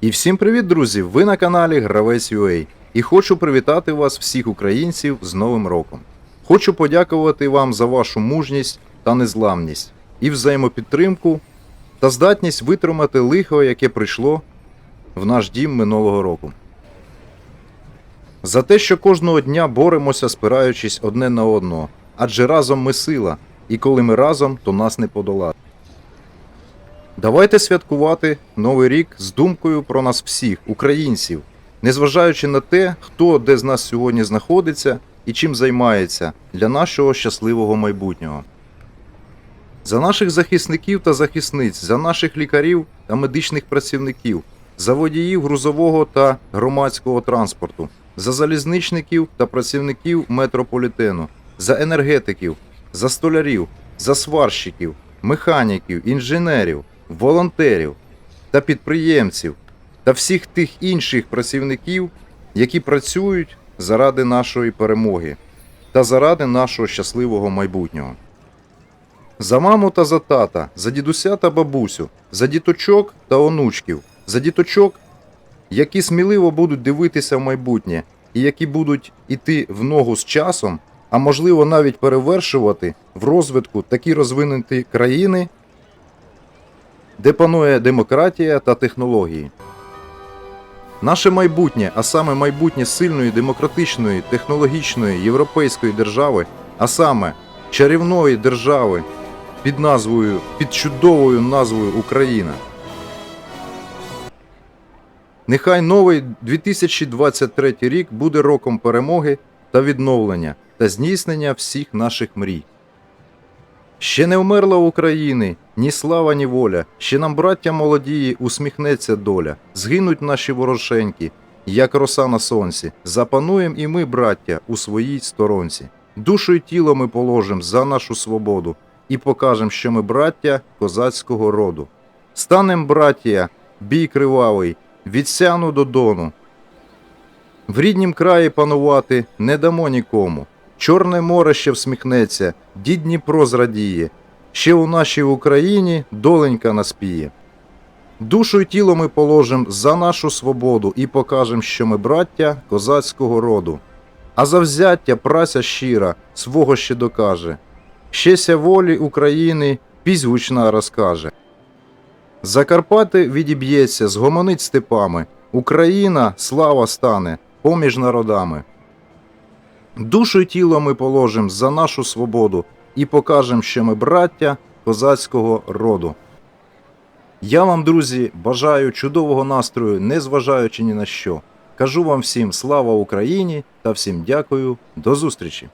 І всім привіт, друзі! Ви на каналі Гравець UA. І хочу привітати вас, всіх українців, з Новим роком. Хочу подякувати вам за вашу мужність та незламність, і взаємопідтримку та здатність витримати лихо, яке прийшло в наш дім минулого року. За те, що кожного дня боремося, спираючись одне на одного, адже разом ми сила, і коли ми разом, то нас не подолати. Давайте святкувати Новий рік з думкою про нас всіх, українців, незважаючи на те, хто де з нас сьогодні знаходиться і чим займається для нашого щасливого майбутнього. За наших захисників та захисниць, за наших лікарів та медичних працівників, за водіїв грузового та громадського транспорту, за залізничників та працівників метрополітену, за енергетиків, за столярів, за сварщиків, механіків, інженерів, волонтерів та підприємців та всіх тих інших працівників, які працюють заради нашої перемоги та заради нашого щасливого майбутнього. За маму та за тата, за дідуся та бабусю, за діточок та онучків, за діточок, які сміливо будуть дивитися в майбутнє і які будуть іти в ногу з часом, а можливо навіть перевершувати в розвитку такі розвинуті країни, де панує демократія та технології. Наше майбутнє, а саме майбутнє сильної демократичної, технологічної європейської держави, а саме чарівної держави під назвою, під чудовою назвою Україна. Нехай новий 2023 рік буде роком перемоги та відновлення та здійснення всіх наших мрій. Ще не вмерла України ні слава, ні воля, ще нам, браття молодії, усміхнеться доля, згинуть наші ворошеньки, як роса на сонці, запануєм і ми, браття, у своїй сторонці. Душу й тіло ми положим за нашу свободу і покажем, що ми браття козацького роду. Станем, браття, бій кривавий, від сяну до дону. В ріднім краї панувати не дамо нікому. Чорне море ще всміхнеться, дід Дніпро зрадіє. Ще у нашій Україні доленька наспіє. Душу й тіло ми положим за нашу свободу і покажем, що ми браття козацького роду. А завзяття праця щира свого ще докаже. Щеся волі України пісь гучна розкаже. Закарпати відіб'ється, згомонить степами. Україна слава стане поміж народами. Душу й тіло ми положим за нашу свободу і покажемо, що ми браття козацького роду. Я вам, друзі, бажаю чудового настрою, незважаючи ні на що. Кажу вам всім слава Україні та всім дякую. До зустрічі!